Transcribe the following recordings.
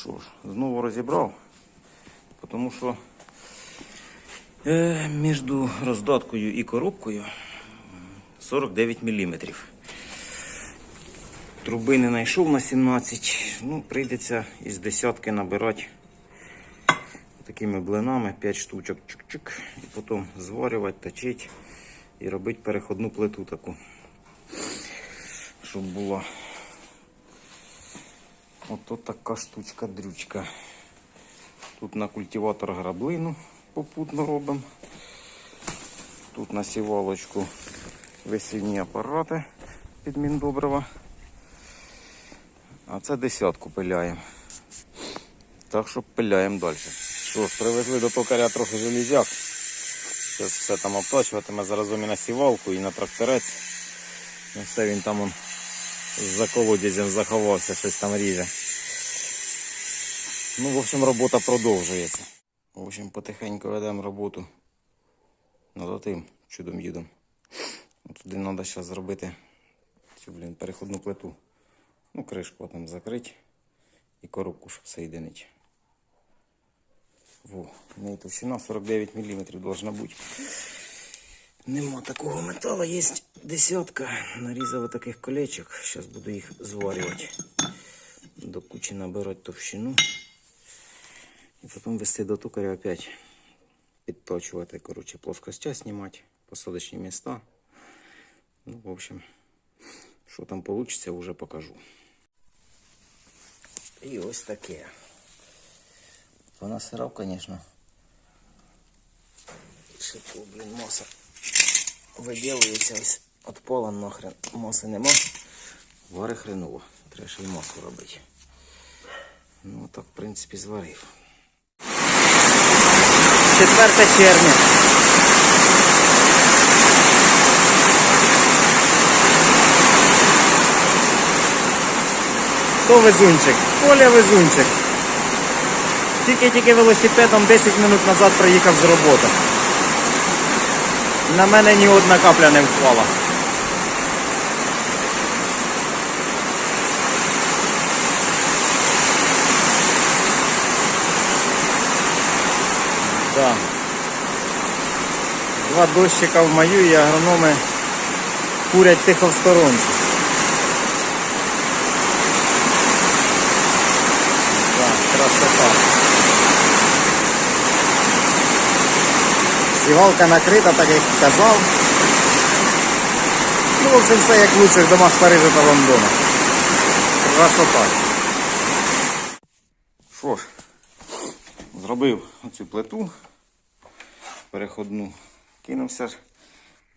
Що ж, знову розібрав, тому що е, між роздаткою і коробкою 49 мм. Труби не знайшов на 17, ну, прийдеться із десятки набирати такими блинами 5 штучок чик-чик, і потім зварювати, точити і робити переходну плиту таку, щоб була. Ото така штучка дрючка. Тут на культиватор граблину попутно робимо. Тут на сівалочку весільні апарати під міндобрива. А це десятку пиляємо. Так що пиляємо далі. Що ж, привезли до токаря трохи железяк. Зараз все там обтачуватиме заразом і на сівалку, і на тракторець. Ну, все він там он, за колодязем заховався, щось там ріже. Ну, в общем, робота продовжується. В общем, потихеньку ведемо роботу над тим чудом їдом. Туди треба зараз зробити цю, блін, переходну плиту. Ну, кришку там закрити і коробку, щоб соєдинити. Во, в неї товщина 49 мм должна бути. Нема такого металу, є десятка. Нарізали таких колечок. Зараз буду їх зварювати. До кучі набирати товщину. І потім вести до токаря опять підточувати, коротше, плоскостя знімати, посадочні міста. Ну, в общем, що там вийде, вже покажу. І ось таке. Вона сира, звісно. Шипу, блін, моса виділується ось від пола нахрен. Моси нема. Вари хреново. Треба ще й мосу робити. Ну, так, в принципі, зварив. 4 червня. Хто везунчик? Коля везунчик. Тільки-тільки велосипедом 10 минут назад приїхав з роботи. На мене ні одна капля не впала. Да. Два дощика в мою і агрономи курять тихо в сторонці. Да, красота. Сівалка накрита, так як казав. Ну, в общем, все як в лучших домах Парижа та Лондона. Красота. Що ж, зробив оцю плиту переходну. Кинувся ж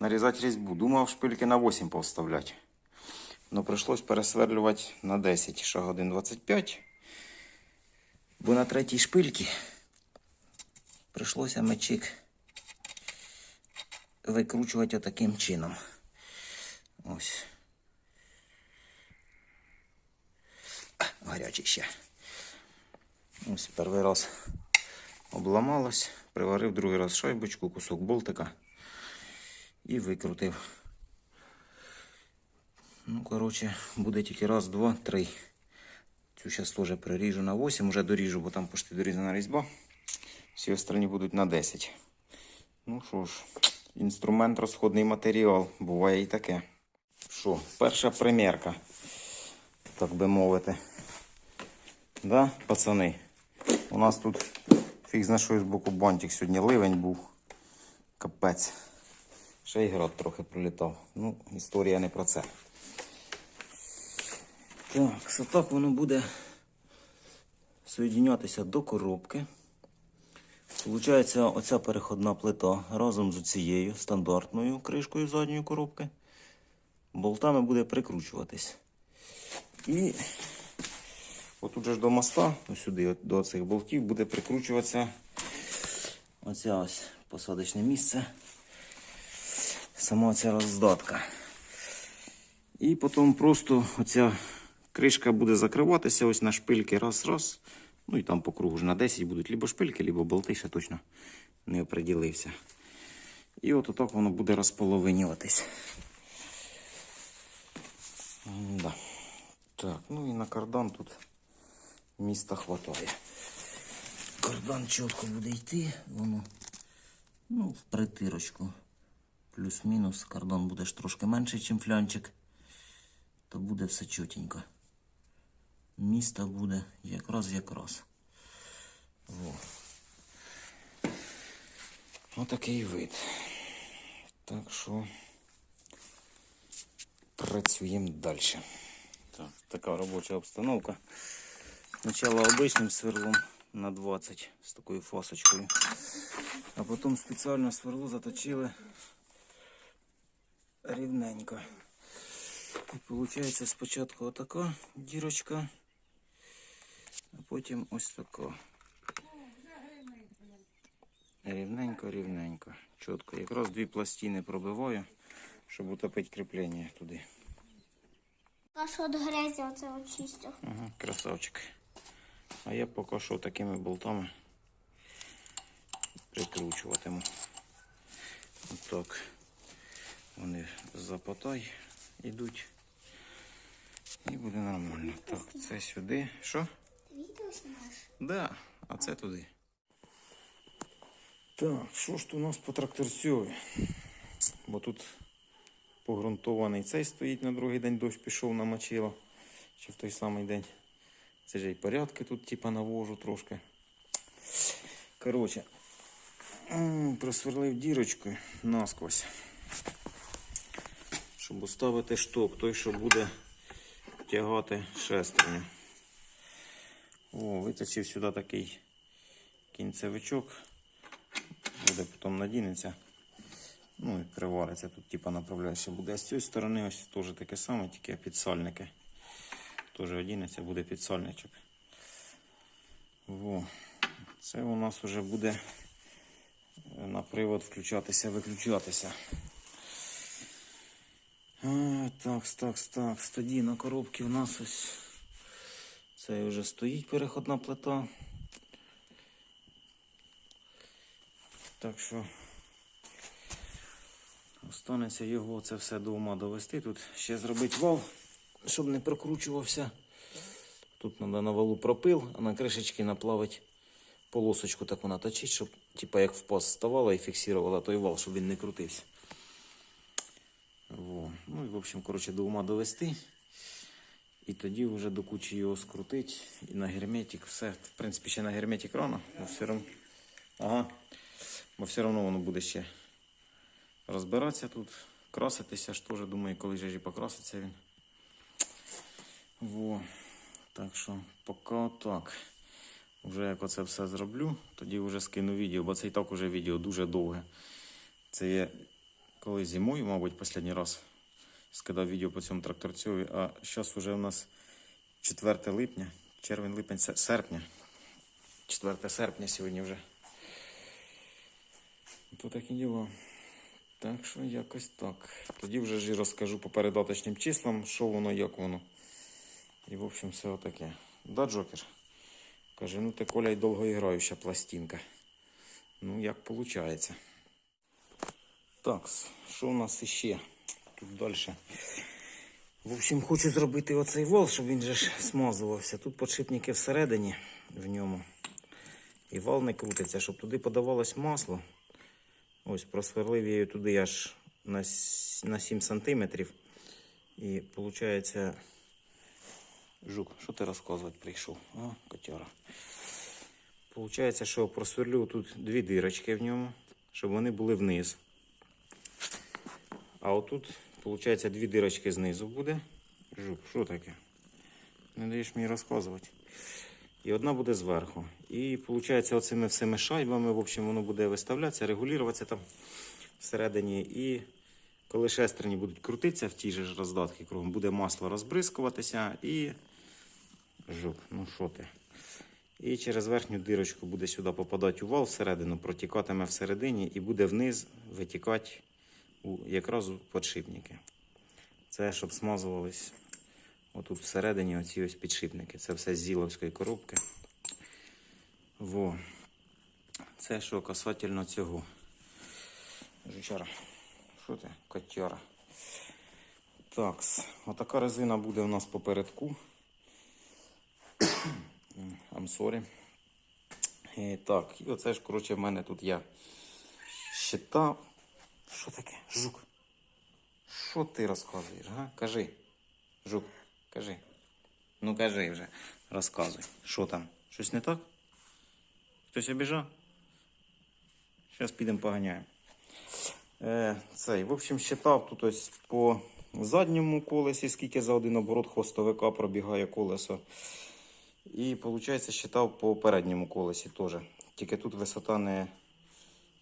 нарізати різьбу. Думав шпильки на 8 повставляти. Но прийшлось пересверлювати на 10, ще годин 25. Бо на третій шпильці прийшлося мечик викручувати отаким чином. Ось. Гарячий ще. Ось перший раз обламалось, приварив другий раз шайбочку, кусок болтика і викрутив. Ну, коротше, буде тільки раз, два, три. Цю зараз теж приріжу на 8, вже доріжу, бо там почти дорізана різьба. Всі остальні будуть на 10. Ну що ж, інструмент розходний матеріал, буває і таке. Що, перша примірка, так би мовити. Да, пацани? У нас тут фіг зна що з боку бантик сьогодні ливень був. Капець. Ще й град трохи пролітав. Ну, історія не про це. Так, що так воно буде соєдінятися до коробки. Получається, оця переходна плита разом з цією стандартною кришкою задньої коробки болтами буде прикручуватись. І отут же ж до моста, сюди, от до цих болтів, буде прикручуватися оця ось посадочне місце. Сама ця роздатка. І потім просто оця кришка буде закриватися ось на шпильки раз-раз. Ну і там по кругу ж на 10 будуть либо шпильки, либо болти, ще точно не оприділився. І от отак воно буде розполовинюватись. Да. Так, ну і на кардан тут міста хватає. Кардан чітко буде йти, воно ну, в притирочку. Плюс-мінус. Кардан буде ж трошки менший, ніж флянчик. То буде все чотенько. Місто буде якраз якраз. Во. Отакий вид. Так що працюємо далі. Так, така робоча обстановка. Спочатку обичним сверлом на 20 з такою фасочкою. А потім спеціально сверло заточили рівненько. І виходить спочатку отака дірочка, а потім ось така. Рівненько, рівненько. Чітко. Якраз дві пластини пробиваю, щоб утопити кріплення туди. А що від грязі оце очистив? Ага, красавчик. А я поки що такими болтами прикручуватиму. Отак. Вони запотай йдуть. І буде нормально. Так, це сюди. Що? Відео знімаєш? Да, а це туди. Так, що ж тут у нас по тракторцю? Бо тут погрунтований цей стоїть на другий день дощ пішов намочило. Чи в той самий день. Це ж і порядки тут, типа, навожу трошки. Коротше, просверлив дірочку насквозь. Щоб уставити шток, той, що буде тягати шестерню. О, виточив сюди такий кінцевичок. Буде потім надінеться. Ну і привариться. Тут типа направляючи буде. З цієї сторони ось теж таке саме, тільки підсальники. Теж одінеться, буде підсальничок. Во. Це у нас вже буде е, на привод включатися, виключатися. А, такс, такс, такс. Тоді на коробці у нас ось це вже стоїть переходна плита. Так що останеться його це все до ума довести. Тут ще зробити вал, щоб не прокручувався. Тут треба на валу пропил, а на кришечки наплавити полосочку таку наточити, щоб типа як в паз ставала і фіксувала той вал, щоб він не крутився. Во. Ну і в общем, коротше, до ума довести. І тоді вже до кучі його скрутить і на герметик. Все, в принципі, ще на герметик рано, бо все одно. Ага. Бо все одно воно буде ще розбиратися тут, краситися ж теж, думаю, коли же покраситься він. Во. Так що, поки так. Вже як оце все зроблю, тоді вже скину відео, бо це і так уже відео дуже довге. Це я коли зимою, мабуть, останній раз скидав відео по цьому тракторцю. А зараз вже у нас 4 липня, червень, липень, серпня. 4 серпня сьогодні вже. То такі діла. Так що якось так. Тоді вже ж і розкажу по передаточним числам, що воно, як воно. І в общем все отаке. Да, Джокер? Каже, ну ти Коля й довгоіграюча пластинка. Ну, як виходить. Так, що у нас іще? Тут далі. В общем, хочу зробити оцей вал, щоб він же ж смазувався. Тут подшипники всередині в ньому. І вал не крутиться, щоб туди подавалось масло. Ось просверлив я її туди аж на, 7 сантиметрів. І виходить, жук, що ти розказувати прийшов? А, котяра. Получається, що просверлю тут дві дирочки в ньому, щоб вони були вниз. А отут, виходить, дві дирочки знизу буде. Жук, що таке? Не даєш мені розказувати. І одна буде зверху. І виходить, оцими всіми шайбами, в общем, воно буде виставлятися, регулюватися там всередині. І коли шестерні будуть крутитися в ті ж роздатки кругом, буде масло розбризкуватися і. Жук, ну що ти? І через верхню дирочку буде сюди попадати у вал всередину, протікатиме всередині і буде вниз витікати якраз подшипники. Це щоб смазувались отут всередині оці ось підшипники. Це все з зіловської коробки. Во. Це що касательно цього. Жучара. Що ти? Котяра. Так, отака резина буде у нас попередку. I'm sorry. І, так, і оце ж, коротше, в мене тут я щитав. Що таке? Жук. Що ти розказуєш, га? Кажи. Жук, кажи. Ну кажи вже, розказуй. Що там? Щось не так? Хтось обіжав? Зараз підемо поганяємо. Е, цей, в общем, считав тут ось по задньому колесі, скільки за один оборот хвостовика пробігає колесо. І, виходить, считав по передньому колесі теж. Тільки тут висота не.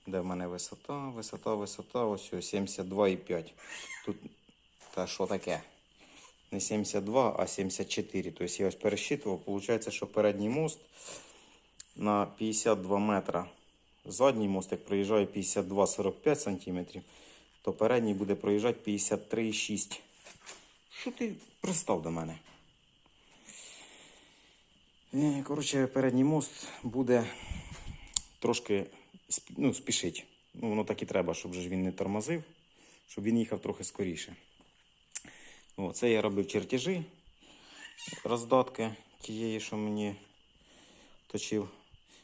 Де в мене висота? Висота, висота, ось ось 72,5. Тут. Та що таке? Не 72, а 74. Тобто я ось пересчитував. Виходить, що передній мост на 52 метра. Задній мост, як проїжджає 52-45 см, то передній буде проїжджати 53,6. Що ти пристав до мене? Е, Коротше, передній мост буде трошки ну, спішить. Ну, воно так і треба, щоб же він не тормозив, щоб він їхав трохи скоріше. О, це я робив чертежі, роздатки тієї, що мені точив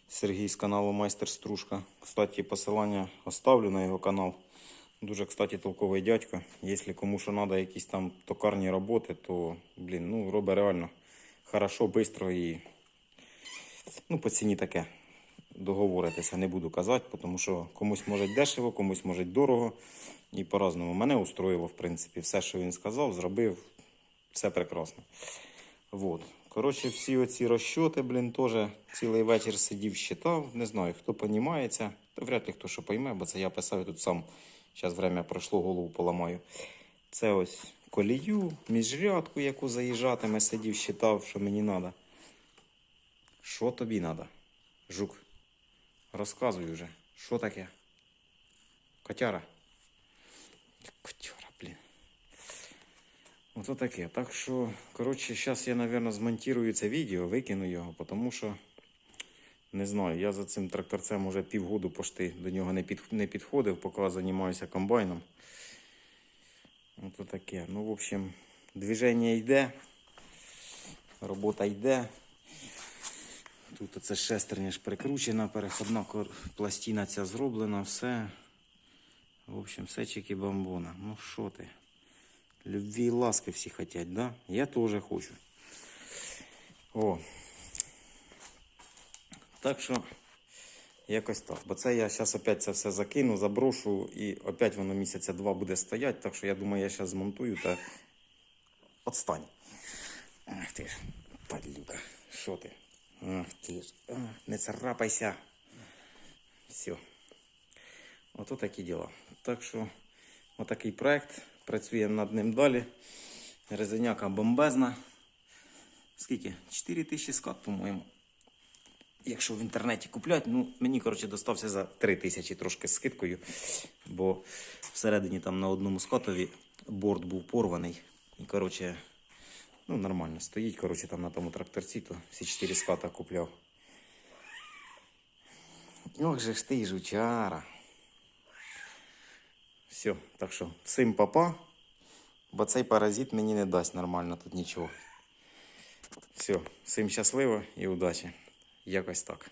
Сергій з каналу Майстер Стружка. Кстати, посилання оставлю на його канал. Дуже, кстати, толковий дядько. Якщо кому що треба якісь там токарні роботи, то, блін, ну, робить реально хорошо, швидко і ну, по ціні таке. Договоритися не буду казати, тому що комусь може дешево, комусь може дорого. І по-разному. Мене устроїло, в принципі, все, що він сказав, зробив, все прекрасно. Вот. Коротше, всі оці розчоти, блін, теж цілий вечір сидів, считав. Не знаю, хто понімається, та вряд ли хто що пойме, бо це я писав і тут сам. Зараз время пройшло, голову поламаю. Це ось колію, міжрядку, яку заїжджатиме, сидів, считав, що мені треба. Що тобі треба? Жук. Розказуй вже. Що таке? Котяра. Котяра, блін. Ото таке. Так що, коротше, зараз я, мабуть, змонтую це відео, викину його, тому що не знаю, я за цим тракторцем уже півгоду пошти до нього не, під, не підходив, поки займаюся комбайном. Ото таке. Ну, в общем, движення йде, робота йде. Тут оце шестерня ж прикручена, переходна пластина ця зроблена, все. В общем, все чики бомбона. Ну що ти? Любві і ласки всі хотять, да? Я теж хочу. О. Так що, якось так. Бо це я зараз опять це все закину, заброшу і опять воно місяця два буде стояти. Так що я думаю, я зараз змонтую та отстань. Ах ти ж, падлюка. Що ти? Ах ти ж. Не царапайся. Все. Ото такі діла. Так що, отакий проект. Працюємо над ним далі. Резиняка бомбезна. Скільки? 4 тисячі скат, по-моєму. Якщо в інтернеті куплять, ну мені, коротше, достався за 3 тисячі трошки з скидкою. Бо всередині там на одному скатові борт був порваний. І, коротше, ну нормально стоїть. Коротше, там на тому тракторці, то всі 4 ската купляв. Ох же ж ти, жучара. Все, так що всім папа, бо цей паразит мені не дасть нормально тут нічого. Все, всім щасливо і удачі. Якось так.